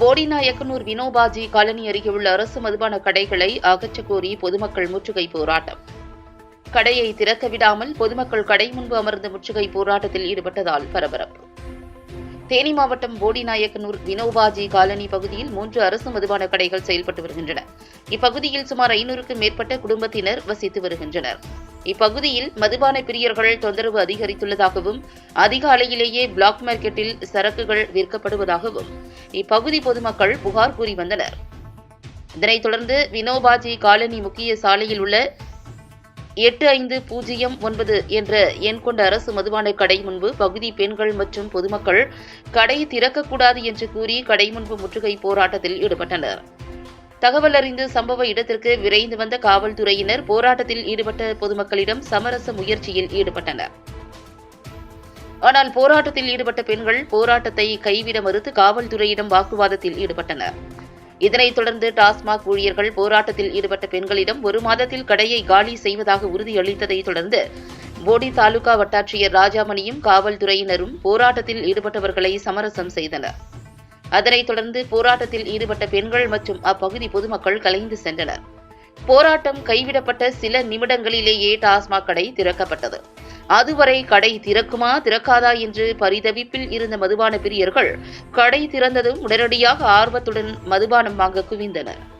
Bodinayakanur Vinobaji colony அருகே உள்ள அரசு மதுபான கடைகளை அகற்றக் கோரி பொதுமக்கள் முற்றுகை போராட்டம். கடையை திறக்க விடாமல் பொதுமக்கள் கடை முன்பு அமர்ந்த முற்றுகை போராட்டத்தில் ஈடுபட்டதால் பரபரப்பு. தேனி மாவட்டம் போடிநாயக்கனூர் வினோபாஜி காலனி பகுதியில் மூன்று அரசு மதுபான கடைகள் செயல்பட்டு வருகின்றன. இப்பகுதியில் சுமார் ஐநூறுக்கும் மேற்பட்ட குடும்பத்தினர் வசித்து வருகின்றனர். இப்பகுதியில் மதுபான பிரியர்கள் தொந்தரவு அதிகரித்துள்ளதாகவும் அதிகாலையிலேயே பிளாக் மார்க்கெட்டில் சரக்குகள் விற்கப்படுவதாகவும் இப்பகுதி பொதுமக்கள் புகார் கூறி வந்தனர். இதனைத் தொடர்ந்து வினோபாஜி காலனி முக்கிய சாலையில் உள்ள எட்டு ஐந்து பூஜ்ஜியம் ஒன்பது என்ற எண் கொண்ட அரசு மதுபான கடை முன்பு பகுதி பெண்கள் மற்றும் பொதுமக்கள் கடை திறக்கக்கூடாது என்று கூறி கடை முன்பு முற்றுகை போராட்டத்தில் ஈடுபட்டனர். தகவல் அறிந்து சம்பவ இடத்திற்கு விரைந்து வந்த காவல்துறையினர் போராட்டத்தில் ஈடுபட்ட பொதுமக்களிடம் சமரச முயற்சியில் ஈடுபட்டனர். ஆனால் போராட்டத்தில் ஈடுபட்ட பெண்கள் போராட்டத்தை கைவிட மறுத்து காவல்துறையிடம் வாக்குவாதத்தில் ஈடுபட்டனர். இதனைத் தொடர்ந்து டாஸ்மாக் ஊழியர்கள் போராட்டத்தில் ஈடுபட்ட பெண்களிடம் ஒரு மாதத்தில் கடையை காலி செய்வதாக உறுதியளித்ததைத் தொடர்ந்து போடி தாலுகா வட்டாட்சியர் ராஜாமணியும் காவல்துறையினரும் போராட்டத்தில் ஈடுபட்டவர்களை சமரசம் செய்தனர். அதனைத் தொடர்ந்து போராட்டத்தில் ஈடுபட்ட பெண்கள் மற்றும் அப்பகுதி பொதுமக்கள் கலைந்து சென்றனர். போராட்டம் கைவிடப்பட்ட சில நிமிடங்களிலேயே டாஸ்மாக் கடை திறக்கப்பட்டது. அதுவரை கடை திறக்குமா திறக்காதா என்று பரிதவிப்பில் இருந்த மதுபான பிரியர்கள் கடை திறந்ததும் உடனடியாக ஆர்வத்துடன் மதுபானம் வாங்க குவிந்தனர்.